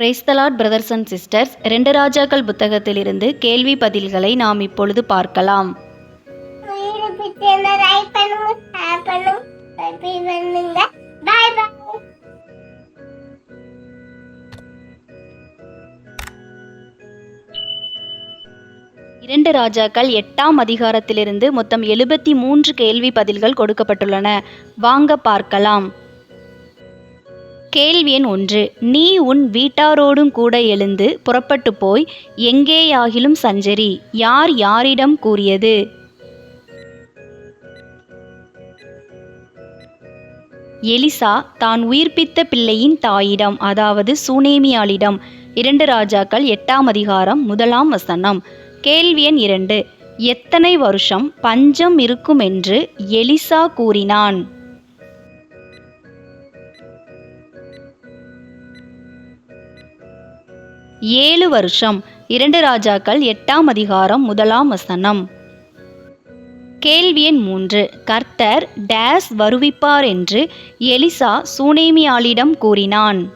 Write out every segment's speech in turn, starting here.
Praise the Lord brothers and sisters ரெண்டு ராஜாக்கள் புத்தகத்திலிருந்து கேள்வி பதில்களை நாம் இப்பொழுது பார்க்கலாம். இரண்டு ராஜாக்கள் எட்டாம் அதிகாரத்திலிருந்து மொத்தம் எழுபத்தி மூன்று கேள்வி பதில்கள் கொடுக்கப்பட்டுள்ளன. வாங்க பார்க்கலாம். கேள்வி எண் ஒன்று. நீ உன் வீட்டாரோடும் கூட எழுந்து புறப்பட்டு போய் எங்கேயாகிலும் சஞ்சரி. யார் யாரிடம் கூறியது? எலிசா தான் உயிர்ப்பித்த பிள்ளையின் தாயிடம் அதாவது சூனேமியாளிடம். இரண்டு ராஜாக்கள் எட்டாம் அதிகாரம் முதலாம் வசனம். கேள்வி எண் இரண்டு. எத்தனை வருஷம் பஞ்சம் இருக்கும் என்று எலிசா கூறினான். ஏழு வருஷம். இரண்டு ராஜாக்கள் எட்டாம் அதிகாரம் முதலாம் வசனம். கேள்வி எண் மூன்று. கர்த்தர் டேஸ் வருவிப்பார் என்று எலிசா சூனேமியாளிடம் கூறினான்.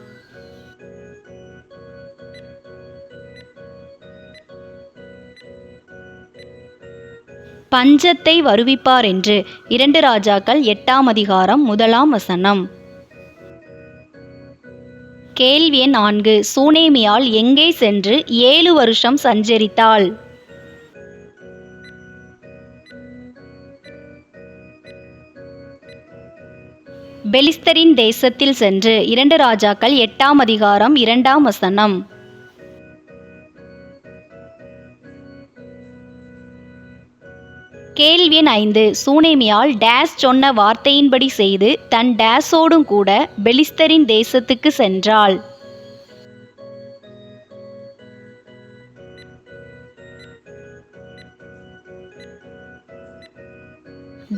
பஞ்சத்தை வருவிப்பார் என்று இரண்டு ராஜாக்கள் எட்டாம் அதிகாரம் முதலாம் வசனம். கேள்வி எண் நான்கு. சூனேமியால் எங்கே சென்று ஏழு வருஷம் சஞ்சரித்தாள்? பெலிஸ்தரின் தேசத்தில் சென்று இரண்டு ராஜாக்கள் எட்டாம் அதிகாரம் இரண்டாம் வசனம். கேள்வி எண் ஐந்து. சூனேமியால் டேஸ் சொன்ன வார்த்தையின்படி செய்து தன் டேஸோடும் கூட பெலிஸ்தரின் தேசத்துக்கு சென்றாள்.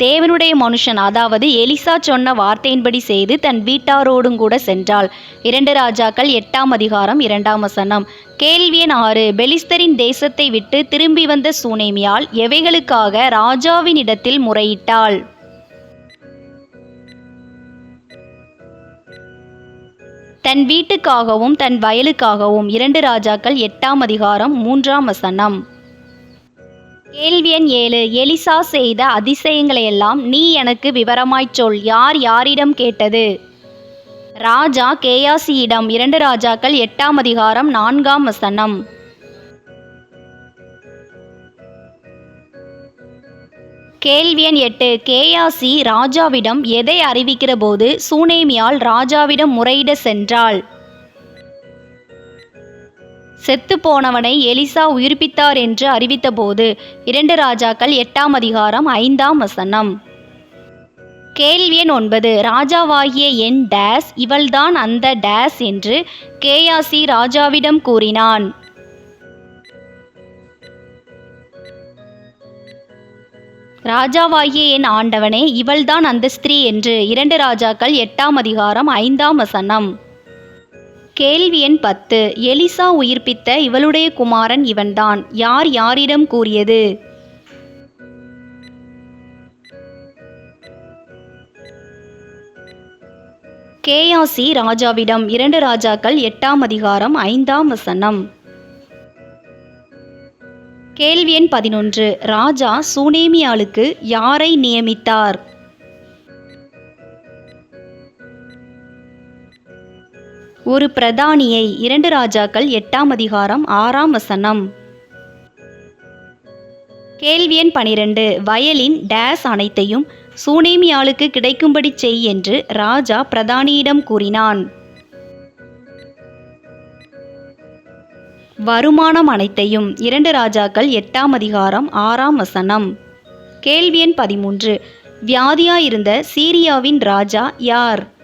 தேவனுடைய மனுஷன் அதாவது எலிசா சொன்ன வார்த்தையின்படி செய்து தன் வீட்டாரோடும் கூட சென்றாள். இரண்டு ராஜாக்கள் எட்டாம் அதிகாரம் இரண்டாம் வசனம். கேள்வி எண் ஆறு பெலிஸ்தரின் தேசத்தை விட்டு திரும்பி வந்த சூனேமியால் எவைகளுக்காக ராஜாவின் இடத்தில் முறையிட்டாள்? தன் வீட்டுக்காகவும் தன் வயலுக்காகவும் இரண்டு ராஜாக்கள் எட்டாம் அதிகாரம் மூன்றாம் வசனம். கேள்வி எண் ஏழு. எலிசா செய்த அதிசயங்களையெல்லாம் நீ எனக்கு விவரமாய்ச் சொல். யார் யாரிடம் கேட்டது? ராஜா கேயாசியிடம். இரண்டு ராஜாக்கள் எட்டாம் அதிகாரம் நான்காம் வசனம். கேள்வி எண் எட்டு. கேயாசி ராஜாவிடம் எதை அறிவிக்கிற போது சூனேமியால் ராஜாவிடம் முறையிட சென்றாள்? செத்துப்போனவனை எலிசா உயிர்ப்பித்தார் என்று அறிவித்தபோது இரண்டு ராஜாக்கள் எட்டாம் அதிகாரம் ஐந்தாம் வசனம். கேள்வி எண் ஒன்பது. ராஜாவாகிய என் டேஸ் இவள்தான் அந்த டேஸ் என்று கேயாசி ராஜாவிடம் கூறினான். ராஜாவாகிய என் ஆண்டவனே இவள்தான் அந்த ஸ்திரீ என்று இரண்டு ராஜாக்கள் எட்டாம் அதிகாரம் ஐந்தாம் வசனம். கேள்வி எண் பத்து. எலிசா உயிர்ப்பித்த இவளுடைய குமாரன் இவன்தான். யார் யாரிடம் கூறியது? கேயாசி ராஜாவிடம் இரண்டு ராஜாக்கள் எட்டாம் அதிகாரம் ஐந்தாம் வசனம். கேள்வி எண் பதினொன்று. ராஜா சூனேமியாளுக்கு யாரை நியமித்தார்? ஒரு பிரதானியை இரண்டு ராஜாக்கள் எட்டாம் அதிகாரம் ஆறாம் வசனம். கேள்வி எண் பனிரெண்டு. வயலின் டேஸ் அனைத்தையும் சூனேமியாளுக்கு கிடைக்கும்படி செய் என்று ராஜா பிரதானியிடம் கூறினான். வருமானம் அனைத்தையும் இரண்டு ராஜாக்கள் எட்டாம் அதிகாரம் ஆறாம் வசனம். கேள்வி எண் பதிமூன்று. வியாதியாயிருந்த சீரியாவின் ராஜா யார்?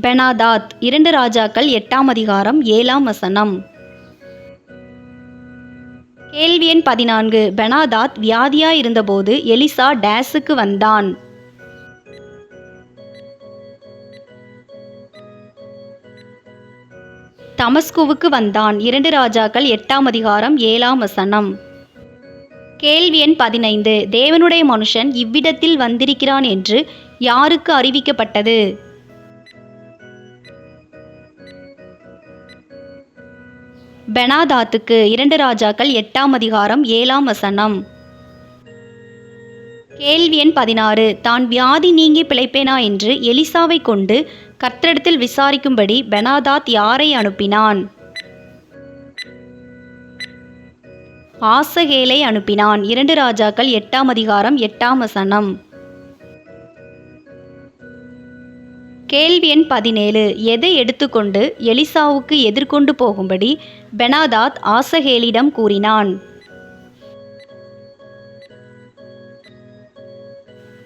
பெனாதாத் இரண்டு ராஜாக்கள் எட்டாம் அதிகாரம் ஏழாம் வசனம். கேள்வி எண் பதினான்கு. பெனாதாத் வியாதியாய் இருந்தபோது எலிசா டேஸுக்கு வந்தான். தமஸ்குவுக்கு வந்தான். இரண்டு ராஜாக்கள் எட்டாம் அதிகாரம் ஏழாம் வசனம். கேள்வி எண் பதினைந்து. தேவனுடைய மனுஷன் இவ்விடத்தில் வந்திருக்கிறான் என்று யாருக்கு அறிவிக்கப்பட்டது? பெனாதாத்துக்கு இரண்டு ராஜாக்கள் எட்டாம் அதிகாரம் ஏழாம் வசனம். கேள்வி எண் பதினாறு. தான் வியாதி நீங்கி பிழைப்பேனா? என்று எலிசாவை கொண்டு கர்த்தரிடத்தில் விசாரிக்கும்படி பெனாதாத் யாரை அனுப்பினான்? ஆசகேலை அனுப்பினான். இரண்டு ராஜாக்கள் எட்டாம் அதிகாரம் எட்டாம் வசனம். கேள்வி எண் பதினேழு. எதை எடுத்துக்கொண்டு எலிசாவுக்கு எதிர்கொண்டு போகும்படி பெனாதாத் ஆசகேலிடம் கூறினான்?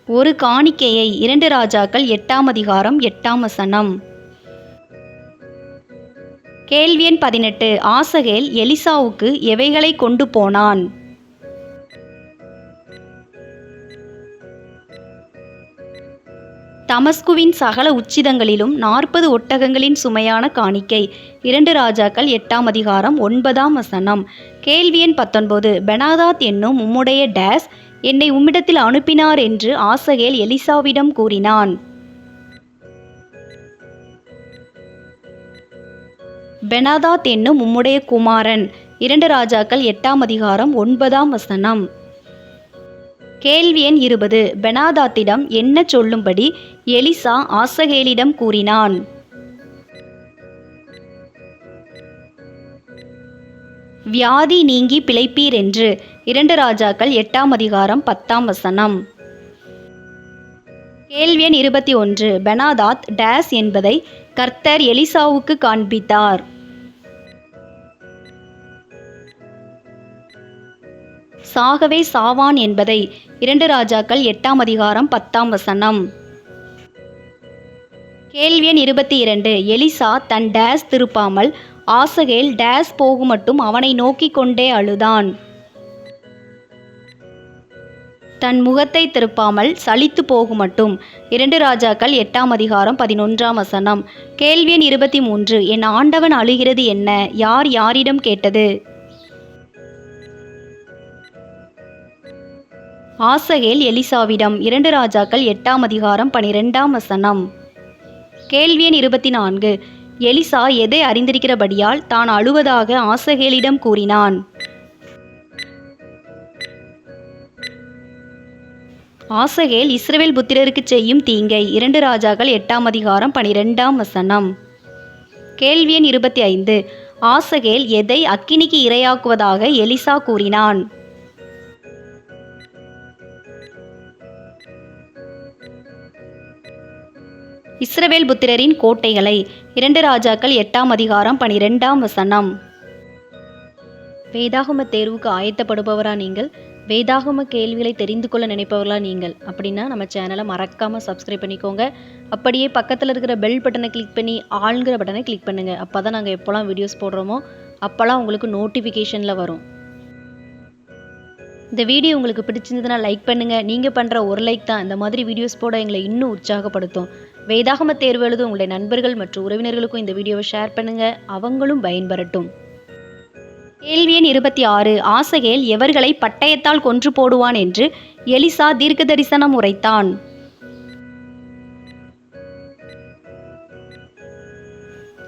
ஒரு காணிக்கையை இரண்டு ராஜாக்கள் எட்டாம் அதிகாரம் எட்டாம் வசனம். கேள்வி எண் பதினெட்டு. ஆசகேல் எலிசாவுக்கு எவைகளை கொண்டு போனான்? தமஸ்குவின் சகல உச்சிதங்களிலும் நாற்பது ஒட்டகங்களின் சுமையான காணிக்கை. இரண்டு ராஜாக்கள் எட்டாம் அதிகாரம் ஒன்பதாம் வசனம். கேள்வி எண் பத்தொன்பது. பெனாதாத் என்னும் உம்முடைய டேஸ் என்னை உம்மிடத்தில் அனுப்பினார் என்று ஆசகேல் எலிசாவிடம் கூறினான். பெனாதாத் என்னும் உம்முடைய குமாரன். இரண்டு ராஜாக்கள் எட்டாம் அதிகாரம் ஒன்பதாம் வசனம். கேள்வி எண் இருபது. பெனாதாத்திடம் என்ன சொல்லும்படி எலிசா ஆசகேலிடம் கூறினான். வியாதி நீங்கி பிழைப்பீர் என்று இரண்டு ராஜாக்கள் எட்டாம் அதிகாரம் பத்தாம் வசனம். கேள்வி எண் இருபத்தி ஒன்று. பெனாதாத் டேஸ் என்பதை கர்த்தர் எலிசாவுக்கு காண்பித்தார். சாகவே சாவான் என்பதை இரண்டு ராஜாக்கள் எட்டாம் அதிகாரம் பத்தாம் வசனம். கேள்வி எண் இருபத்தி இரண்டு எலிசா தன் டேஸ் திருப்பாமல் ஆசகேல் டேஸ் போகுமட்டும் அவனை நோக்கிக் கொண்டே அழுதான். தன் முகத்தை திருப்பாமல் சலித்து போகுமட்டும். இரண்டு ராஜாக்கள் எட்டாம் அதிகாரம் பதினொன்றாம் வசனம். கேள்வி எண் இருபத்தி மூன்று என் ஆண்டவன் அழுகிறது என்ன? யார் யாரிடம் கேட்டது? ஆசகேல் எலிசாவிடம். இரண்டு ராஜாக்கள் எட்டாம் அதிகாரம் பனிரெண்டாம் வசனம். கேள்வி எண் இருபத்தி நான்கு எலிசா எதை அறிந்திருக்கிறபடியால் தான் அழுவதாக ஆசகேலிடம் கூறினான். ஆசகேல் இஸ்ரவேல் புத்திரருக்கு செய்யும் தீங்கை இரண்டு ராஜாக்கள் எட்டாம் அதிகாரம் பனிரெண்டாம் வசனம். கேள்வி எண் இருபத்தி ஐந்து ஆசகேல் எதை அக்கினிக்கு இரையாக்குவதாக எலிசா கூறினான். இஸ்ரவேல் புத்திரரின் கோட்டைகளை. இரண்டு ராஜாக்கள் எட்டாம் அதிகாரம் பனிரெண்டாம் வசனம். வேதாகம தேர்வுக்கு ஆயத்தப்படுபவரா நீங்கள்? வேதாகம கேள்விகளை தெரிந்து கொள்ள நினைப்பவர்களா நீங்கள்? அப்படின்னா நம்ம சேனலை மறக்காமல் சப்ஸ்கிரைப் பண்ணிக்கோங்க. அப்படியே பக்கத்தில் இருக்கிற பெல் பட்டனை கிளிக் பண்ணி ஆளுங்கிற பட்டனை கிளிக் பண்ணுங்கள் அப்போ தான் நாங்கள் எப்போல்லாம் வீடியோஸ் போடுறோமோ அப்போல்லாம் உங்களுக்கு நோட்டிஃபிகேஷனில் வரும். இந்த வீடியோ உங்களுக்கு பிடிச்சிருந்ததுன்னா லைக் பண்ணுங்கள் நீங்கள் பண்ணுற ஒரு லைக் தான். இந்த மாதிரி வீடியோஸ் போட எங்களை இன்னும் உற்சாகப்படுத்தும். வேதாகம தேர்வு எழுத உங்களுடைய நண்பர்கள் மற்றும் உறவினர்களுக்கும் இந்த வீடியோவை ஷேர் பண்ணுங்கள் அவங்களும் பயன்பெறட்டும். கேள்வி எண் இருபத்தி ஆறு. ஆசகேல் எவர்களை பட்டயத்தால் கொன்று போடுவான் என்று எலிசா தீர்க்க தரிசனம் உரைத்தான்.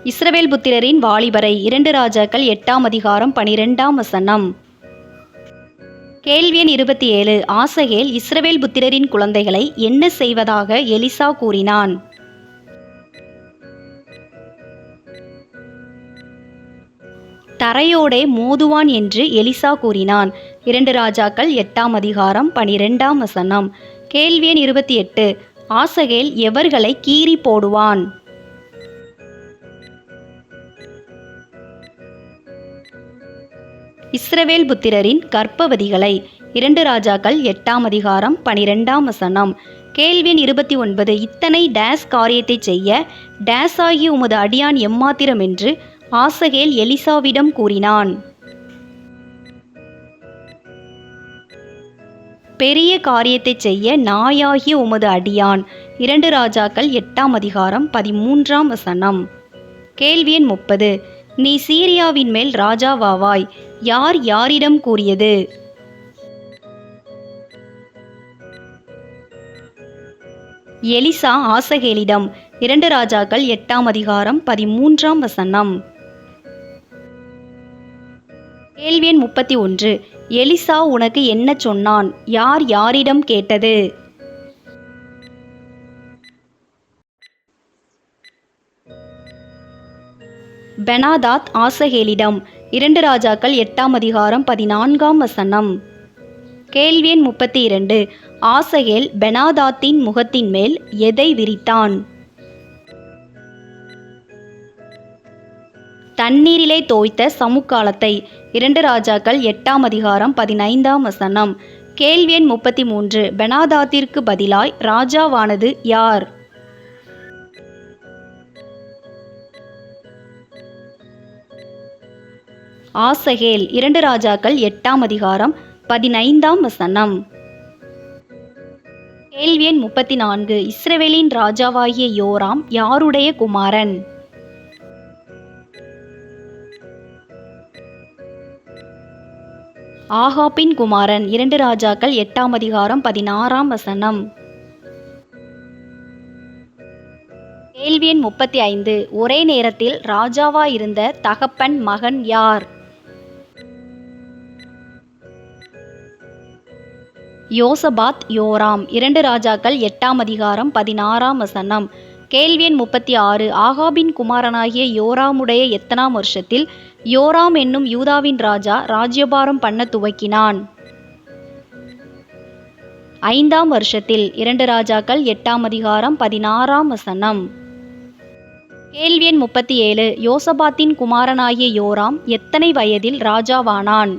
இஸ்ரவேல் புத்திரரின் வாலிபரை இரண்டு ராஜாக்கள் எட்டாம் அதிகாரம் பனிரெண்டாம் வசனம். கேள்வி எண் இருபத்தி ஏழு. ஆசகேல் இஸ்ரவேல் புத்திரரின் குழந்தைகளை என்ன செய்வதாக எலிசா கூறினான். தரையோடே மோதுவான் என்று எலிசா கூறினான். இரண்டு ராஜாக்கள் எட்டாம் அதிகாரம் பனிரெண்டாம் வசனம். கேள்வி எண் இருபத்தி எட்டு. ஆசகேல் எவர்களை கீறி போடுவான்? இஸ்ரவேல் புத்திரரின் கர்ப்பவதிகளை இரண்டு ராஜாக்கள் எட்டாம் அதிகாரம் பனிரெண்டாம் வசனம். கேள்வியன் இருபத்தி ஒன்பது. இத்தனை டேஸ் காரியத்தை செய்ய டேஸ் ஆகிய உமது அடியான் எம்மாத்திரம் என்று ஆசகேல் எலிசாவிடம் கூறினான். பெரிய காரியத்தை செய்ய நாயாகிய உமது அடியான். இரண்டு ராஜாக்கள் எட்டாம் அதிகாரம் பதிமூன்றாம் வசனம். கேள்வி எண் முப்பது. நீ சீரியாவின் மேல் ராஜாவாவாய். யார் யாரிடம் கூறியது? எலிசா ஆசகேலிடம். இரண்டு ராஜாக்கள் எட்டாம் அதிகாரம் பதிமூன்றாம் வசனம். கேள்வி எண் முப்பத்தி ஒன்று. எலிசா உனக்கு என்ன சொன்னான்? யார் யாரிடம் கேட்டது? பெனாதாத் ஆசகேலிடம். இரண்டு ராஜாக்கள் எட்டாம் அதிகாரம் பதினான்காம் வசனம். கேள்வி எண் முப்பத்தி இரண்டு. ஆசகேல் பெனாதாத்தின் முகத்தின் மேல் எதை விரித்தான்? தண்ணீரிலே தோய்த்த சமுக்காலத்தை. இரண்டு ராஜாக்கள் எட்டாம் அதிகாரம் பதினைந்தாம் வசனம். கேள்வி எண் முப்பத்தி மூன்று பெனாதாத்திற்கு பதிலாய் ராஜாவானது யார்? ஆசகேல். இரண்டு ராஜாக்கள் எட்டாம் அதிகாரம் பதினைந்தாம் வசனம். கேள்வி எண் முப்பத்தி நான்கு இஸ்ரவேலின் ராஜாவாகிய யோராம் யாருடைய குமாரன்? ஆகாப்பின் குமாரன் இரண்டு ராஜாக்கள் எட்டாம் அதிகாரம் பதினாறாம் வசனம். கேள்வி எண் முப்பத்தி ஐந்து ஒரே நேரத்தில் ராஜாவாயிருந்த தகப்பன் மகன் யார்? யோசபாத் யோராம். இரண்டு ராஜாக்கள் எட்டாம் அதிகாரம் பதினாறாம் வசனம். கேள்வி எண் முப்பத்தி ஆறு. ஆகாபின் குமாரனாகிய யோராமுடைய எத்தனாம் வருஷத்தில் யோராம் என்னும் யூதாவின் ராஜா ராஜ்யபாரம் பண்ண துவக்கினான். ஐந்தாம் வருஷத்தில் இரண்டு ராஜாக்கள் எட்டாம் அதிகாரம் பதினாறாம் வசனம். கேள்வி எண் முப்பத்தி ஏழு. யோசபாத்தின் குமாரனாகிய யோராம் எத்தனை வயதில் ராஜாவானான்?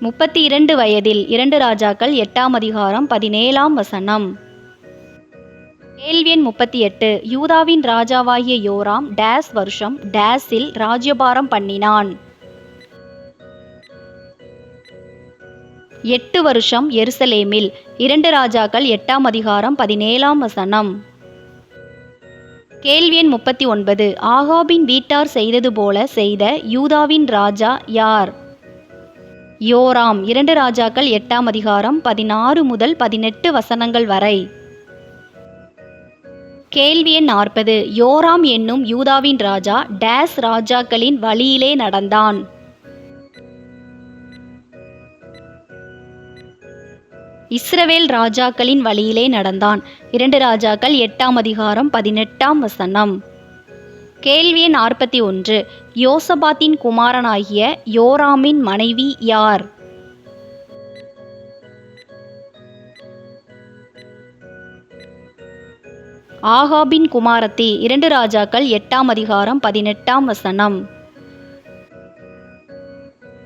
முப்பத்தி இரண்டு வயதில் இரண்டு ராஜாக்கள் எட்டாம் அதிகாரம் பதினேழாம் வசனம். கேள்வி எண் முப்பத்தி எட்டு. யூதாவின் ராஜாவாகிய யோராம் டேஸ் வருஷம் டேஸில் ராஜ்யபாரம் பண்ணினான். எட்டு வருஷம் எருசலேமில். இரண்டு ராஜாக்கள் எட்டாம் அதிகாரம் பதினேழாம் வசனம். கேள்வி எண் முப்பத்தி ஒன்பது. ஆகாபின் வீட்டார் செய்தது போல செய்த யூதாவின் ராஜா யார்? யோராம் இரண்டு ராஜாக்கள் எட்டாம் அதிகாரம் பதினாறு முதல் பதினெட்டு வசனங்கள் வரை. கேள்வி எண் நாற்பது. யோராம் என்னும் யூதாவின் ராஜா டேஸ் ராஜாக்களின் வழியிலே நடந்தான். இஸ்ரவேல் ராஜாக்களின் வழியிலே நடந்தான். இரண்டு ராஜாக்கள் எட்டாம் அதிகாரம் பதினெட்டாம் வசனம். கேள்வி எண் நாற்பத்தி ஒன்று. யோசபாத்தின் குமாரனாகிய யோராமின் மனைவி யார்? ஆகாபின் குமாரத்தி இரண்டு ராஜாக்கள் எட்டாம் அதிகாரம் பதினெட்டாம் வசனம்.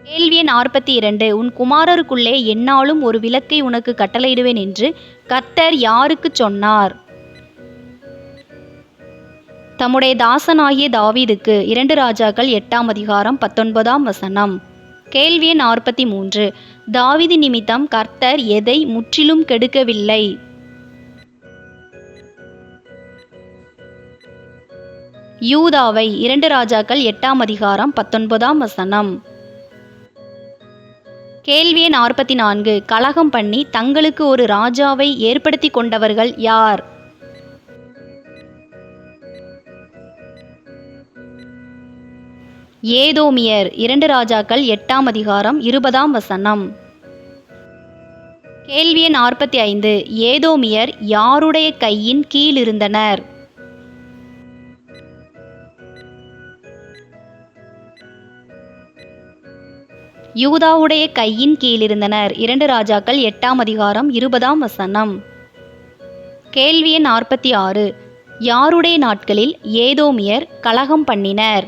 கேள்வி எண் நாற்பத்தி இரண்டு உன் குமாரருக்குள்ளே என்னாலும் ஒரு விளக்கை உனக்கு கட்டளையிடுவேன் என்று கர்த்தர் யாருக்கு சொன்னார்? தம்முடைய தாசனாகிய தாவீதுக்கு இரண்டு ராஜாக்கள் எட்டாம் அதிகாரம் பத்தொன்பதாம் வசனம். கேள்வி எண் நாற்பத்தி மூன்று தாவிதி நிமித்தம் கர்த்தர் எதை முற்றிலும் கெடுக்கவில்லை? யூதாவை இரண்டு ராஜாக்கள் எட்டாம் அதிகாரம் பத்தொன்பதாம் வசனம். கேள்வி நாற்பத்தி நான்கு கலகம் பண்ணி தங்களுக்கு ஒரு ராஜாவை ஏற்படுத்தி கொண்டவர்கள் யார்? ஏதோமியர். இரண்டு ராஜாக்கள் எட்டாம் அதிகாரம் இருபதாம் வசனம். கேள்வி நாற்பத்தி ஐந்து ஏதோமியர் யாருடைய கையின் கீழ் இருந்தனர் யூதாவுடைய கையின் கீழிருந்தனர். இரண்டு ராஜாக்கள் எட்டாம் அதிகாரம் இருபதாம் வசனம். கேள்வி எண் நாற்பத்தி ஆறு. யாருடைய நாட்களில் ஏதோமியர் கலகம் பண்ணினர்?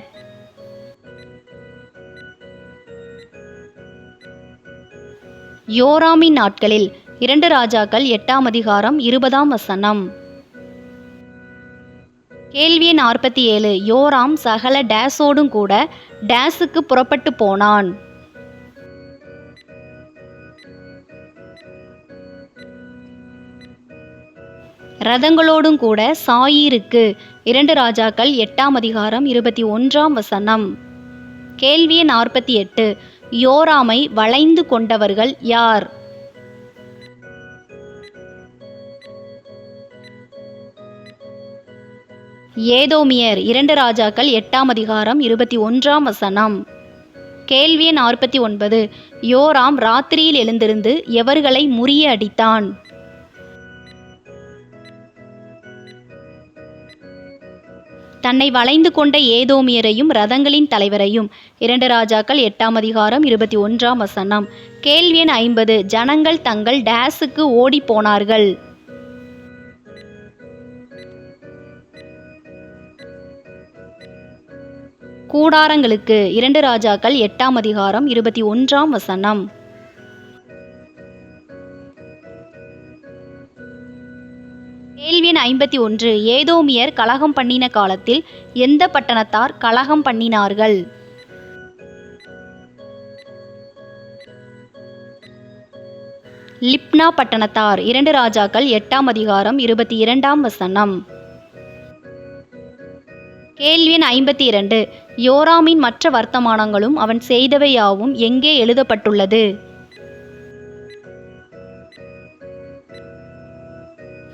யோராமின் நாட்களில் இரண்டு ராஜாக்கள் எட்டாம் அதிகாரம் இருபதாம் வசனம். கேள்வி நாற்பத்தி ஏழு. யோராம் சகல டேஸோடும் கூட டேஸுக்கு புறப்பட்டு போனான். ரதங்களோடும் கூட சாயிருக்கு இரண்டு ராஜாக்கள் எட்டாம் அதிகாரம் இருபத்தி ஒன்றாம் வசனம். கேள்வி நாற்பத்தி எட்டு. யோராமை வளைந்து கொண்டவர்கள் யார்? ஏதோமியர் இரண்டு ராஜாக்கள் எட்டாம் அதிகாரம் இருபத்தி ஒன்றாம் வசனம். கேள்வி நாற்பத்தி ஒன்பது. யோராம் ராத்திரியில் எழுந்திருந்து எவர்களை முறிய அடித்தான் தன்னை வளைந்து கொண்ட ஏதோமியரையும் ரதங்களின் தலைவரையும். இரண்டு ராஜாக்கள் எட்டாம் அதிகாரம் இருபத்தி ஒன்றாம் வசனம். கேள்வி எண் ஐம்பது. ஜனங்கள் தங்கள் டேஸுக்கு ஓடி போனார்கள். கூடாரங்களுக்கு இரண்டு ராஜாக்கள் எட்டாம் அதிகாரம் இருபத்தி ஒன்றாம் வசனம். கேள்வி எண் ஐம்பத்தி ஒன்று ஏதோமியர் கலகம் பண்ணின காலத்தில் எந்த பட்டணத்தார் கலகம் பண்ணினார்கள்? லிப்னா பட்டணத்தார் இரண்டு ராஜாக்கள் எட்டாம் அதிகாரம் இருபத்தி இரண்டாம் வசனம். கேள்வி எண் ஐம்பத்தி இரண்டு யோராமின் மற்ற வர்த்தமானங்களும் அவன் செய்தவையாவும் எங்கே எழுதப்பட்டுள்ளது?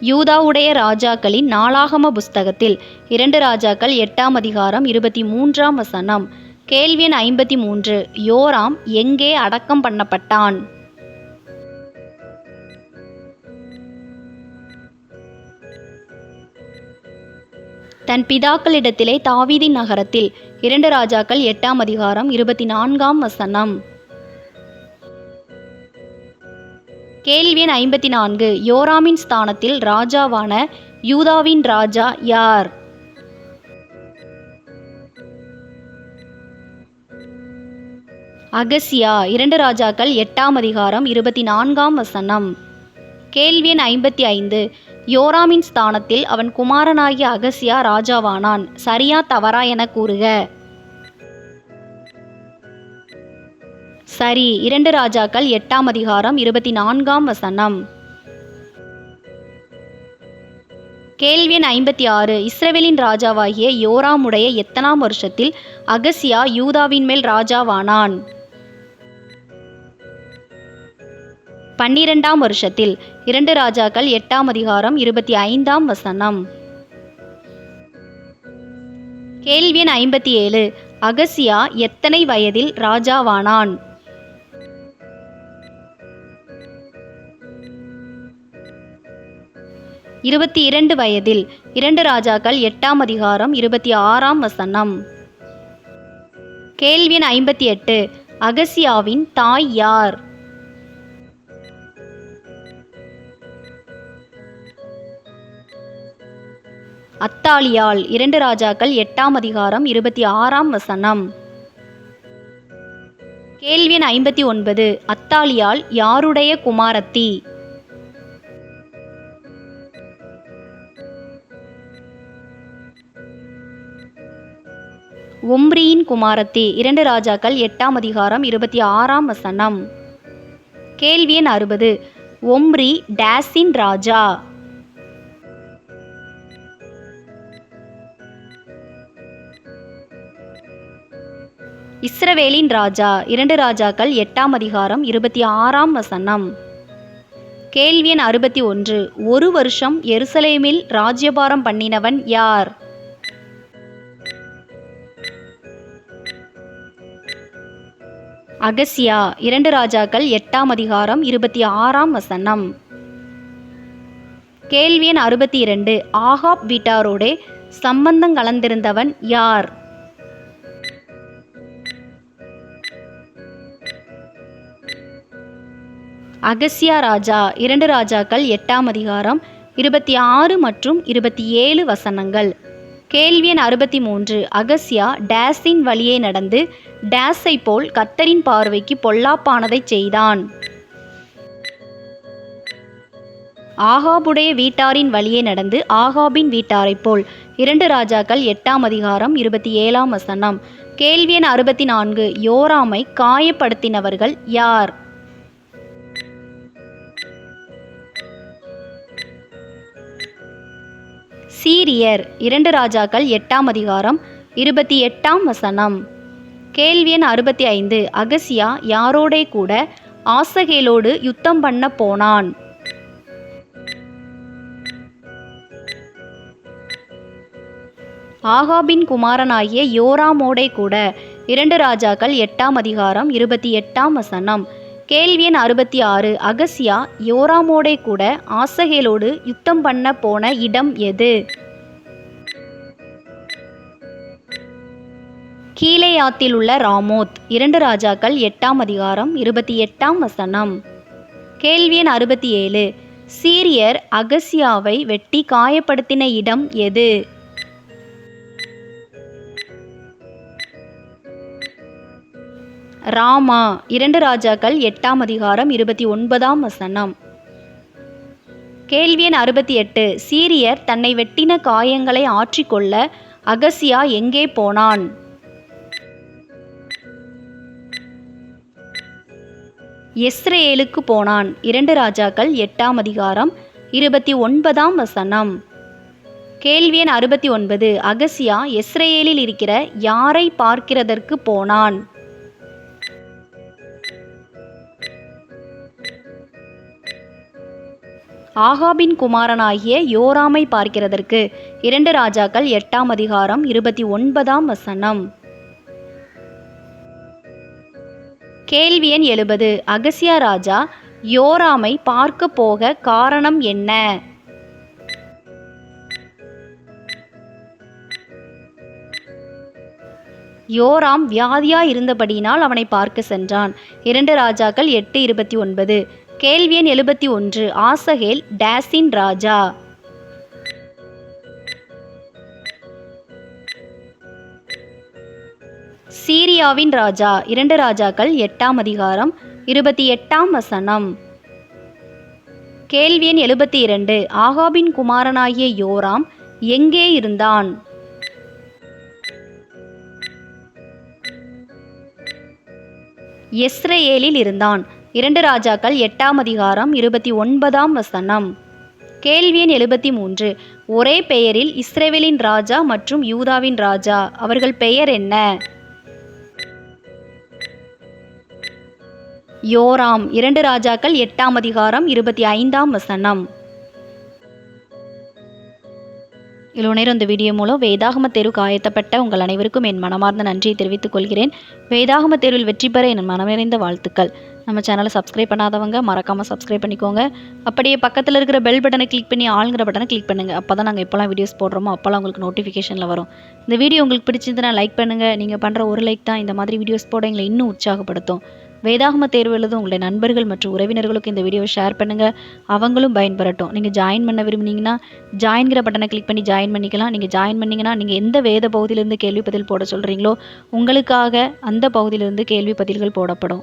யூதாவுடைய ராஜாக்களின் நாளாகம புஸ்தகத்தில் இரண்டு ராஜாக்கள் எட்டாம் அதிகாரம் இருபத்தி மூன்றாம் வசனம். கேள்வியன் ஐம்பத்தி மூன்று. யோராம் எங்கே அடக்கம் பண்ணப்பட்டான்? தன் பிதாக்களிடத்திலே தாவீதின் நகரத்தில் இரண்டு ராஜாக்கள் எட்டாம் அதிகாரம் இருபத்தி நான்காம் வசனம். கேள்வி எண் ஐம்பத்தி நான்கு யோராமின் ஸ்தானத்தில் ராஜாவான யூதாவின் ராஜா யார்? அகசியா இரண்டு ராஜாக்கள் எட்டாம் அதிகாரம் இருபத்தி நான்காம் வசனம். கேள்வி எண் ஐம்பத்தி ஐந்து யோராமின் ஸ்தானத்தில் அவன் குமாரனாகிய அகசியா ராஜாவானான். சரியா தவறா என கூறுக. சரி இரண்டு ராஜாக்கள் எட்டாம் அதிகாரம் இருபத்தி நான்காம் வசனம். கேள்வி எண் ஐம்பத்தி ஆறு. இஸ்ரவேலின் ராஜாவாகிய யோராமுடைய எத்தனாம் வருஷத்தில் அகசியா யூதாவின் மேல் ராஜாவானான்? பன்னிரெண்டாம் வருஷத்தில் இரண்டு ராஜாக்கள் எட்டாம் அதிகாரம் இருபத்தி ஐந்தாம் வசனம். கேள்வி எண் ஐம்பத்தி ஏழு. அகசியா எத்தனை வயதில் ராஜாவானான்? இருபத்தி இரண்டு வயதில் இரண்டு ராஜாக்கள் எட்டாம் அதிகாரம் இருபத்தி ஆறாம் வசனம். கேள்வியின் ஐம்பத்தி எட்டு அகசியாவின் தாய் யார்? அத்தாலியால் இரண்டு ராஜாக்கள் எட்டாம் அதிகாரம் இருபத்தி ஆறாம் வசனம். கேள்வி ஐம்பத்தி ஒன்பது அத்தாலியால் யாருடைய குமாரத்தி? ஒம்ரியின் குமாரத்தி இரண்டு ராஜாக்கள் எட்டாம் அதிகாரம் இருபத்தி ஆறாம் வசனம். கேள்வி எண் அறுபது. ஒம்ரி டேஸின் ராஜா. இஸ்ரவேலின் ராஜா இரண்டு ராஜாக்கள் எட்டாம் அதிகாரம் இருபத்தி ஆறாம் வசனம். கேள்வி எண் அறுபத்தி ஒன்று. ஒரு வருஷம் எருசலேமில் ராஜ்யபாரம் பண்ணினவன் யார்? அகசியா இரண்டு ராஜாக்கள் எட்டாம் அதிகாரம் இருபத்தி ஆறாம் வசனம். கேள்வி எண் அறுபத்தி இரண்டு. ஆகாப் வீட்டாரோடே சம்பந்தம் கலந்திருந்தவன் யார்? அகசியா ராஜா இரண்டு ராஜாக்கள் எட்டாம் அதிகாரம் இருபத்தி ஆறு மற்றும் இருபத்தி ஏழு வசனங்கள். கேள்வி எண் அறுபத்தி மூன்று அகசியா டேஸின் வழியே நடந்து டேஸை போல் கத்தரின் பார்வைக்கு பொல்லாப்பானதைச் செய்தான். ஆகாபுடைய வீட்டாரின் வழியே நடந்து ஆகாபின் வீட்டாரைப் போல். இரண்டு ராஜாக்கள் எட்டாம் அதிகாரம் இருபத்தி ஏழாம் வசனம். கேள்வி எண் அறுபத்தி நான்கு யோராமை காயப்படுத்தினவர்கள் யார்? சீரியர் இரண்டு ராஜாக்கள் எட்டாம் அதிகாரம் இருபத்தி எட்டாம் வசனம். கேள்வி எண் அறுபத்தி ஐந்து. அகசியா யாரோடே கூட ஆசகேலோடு யுத்தம் பண்ண போனான். ஆகாபின் குமாரனாகிய யோராமோடே கூட இரண்டு ராஜாக்கள் எட்டாம் அதிகாரம் இருபத்தி எட்டாம் வசனம். கேள்வி எண் அறுபத்தி ஆறு அகசியா யோராமோடே கூட ஆசகேலோடு யுத்தம் பண்ண போன இடம் எது? கீழேயாத்தில் உள்ள ராமோத் இரண்டு ராஜாக்கள் எட்டாம் அதிகாரம் இருபத்தி எட்டாம் வசனம். கேள்வி எண் அறுபத்தி ஏழு சீரியர் அகசியாவை வெட்டி காயப்படுத்தின இடம் எது? ராமா இரண்டு ராஜாக்கள் எட்டாம் அதிகாரம் இருபத்தி ஒன்பதாம் வசனம். கேள்வி எண் அறுபத்தி எட்டு. சீரியர் தன்னை வெட்டின காயங்களை ஆற்றிக்கொள்ள அகசியா எங்கே போனான்? எஸ்ரேலுக்கு போனான். இரண்டு ராஜாக்கள் எட்டாம் அதிகாரம் இருபத்தி ஒன்பதாம் வசனம். கேள்வி எண் அறுபத்தி ஒன்பது. அகசியா எஸ்ரேலில் இருக்கிற யாரை பார்க்கிறதற்கு போனான்? ஆகாபின் குமாரனாகிய யோராமை பார்க்கிறதற்கு இரண்டு ராஜாக்கள் எட்டாம் அதிகாரம் இருபத்தி ஒன்பதாம் வசனம். கேள்வி எண் எழுபது. அகசியா ராஜா யோராமை பார்க்க போக காரணம் என்ன? யோராம் வியாதியா இருந்தபடியினால் அவனை பார்க்க சென்றான். இரண்டு ராஜாக்கள் எட்டு இருபத்தி ஒன்பது. கேள்வி எண் எழுபத்தி ஒன்று. ஆசகேல் டேசின் ராஜா. சீரியாவின் ராஜா. இரண்டு ராஜாக்கள் எட்டாம் அதிகாரம் இருபத்தி எட்டாம் வசனம். கேள்வி எண் எழுபத்தி இரண்டு. ஆகாபின் குமாரனாகிய யோராம் எங்கே இருந்தான்? எஸ்ரேலில் இருந்தான். இரண்டு ராஜாக்கள் எட்டாம் அதிகாரம் இருபத்தி ஒன்பதாம் வசனம். கேள்வி எண் எழுபத்தி மூன்று ஒரே பெயரில் இஸ்ரேவேலின் ராஜா மற்றும் யூதாவின் ராஜா அவர்கள் பெயர் என்ன? யோராம் இரண்டு ராஜாக்கள் எட்டாம் அதிகாரம் இருபத்தி ஐந்தாம் வசனம். இவ்வளோ நேரம் இந்த வீடியோ மூலம் வேதாகம தேர்வுக்கு ஆயத்தப்பட்ட உங்கள் அனைவருக்கும் என் மனமார்ந்த நன்றியை தெரிவித்துக் கொள்கிறேன். வேதாகம தேர்வில் வெற்றி பெற என் மனமிறைந்த வாழ்த்துக்கள். நம்ம சேனலை சப்ஸ்கிரைப் பண்ணாதவங்க மறக்காமல் சப்ஸ்கிரைப் பண்ணிக்கோங்க. அப்படியே பக்கத்தில் இருக்கிற பெல் பட்டனை கிளிக் பண்ணி ஆளுங்கிற பட்டனை கிளிக் பண்ணுங்கள் அப்போ தான் நாங்கள் எப்போல்லாம் வீடியோஸ் போடுறோமோ அப்போல்லாம் உங்களுக்கு நோட்டிஃபிகேஷனில் வரும். இந்த வீடியோ உங்களுக்கு பிடிச்சிருந்துன்னா லைக் பண்ணுங்கள் நீங்கள் பண்ணுற ஒரு லைக் தான் இந்த மாதிரி வீடியோஸ் போட எங்களை இன்னும் உற்சாகப்படுத்தும். வேதாகம தேர்வு எழுதும் உங்களுடைய நண்பர்கள் மற்றும் உறவினர்களுக்கு இந்த வீடியோவை ஷேர் பண்ணுங்கள் அவங்களும் பயன்பெறட்டும். நீங்கள் ஜாயின் பண்ண விரும்புனீங்கன்னா ஜாயின்கிற பட்டனை கிளிக் பண்ணி ஜாயின் பண்ணிக்கலாம். நீங்கள் ஜாயின் பண்ணிங்கன்னா நீங்கள் எந்த வேத பகுதியிலிருந்து கேள்வி பதில் போட சொல்கிறீங்களோ உங்களுக்காக அந்த பகுதியிலிருந்து கேள்வி பதில்கள் போடப்படும்.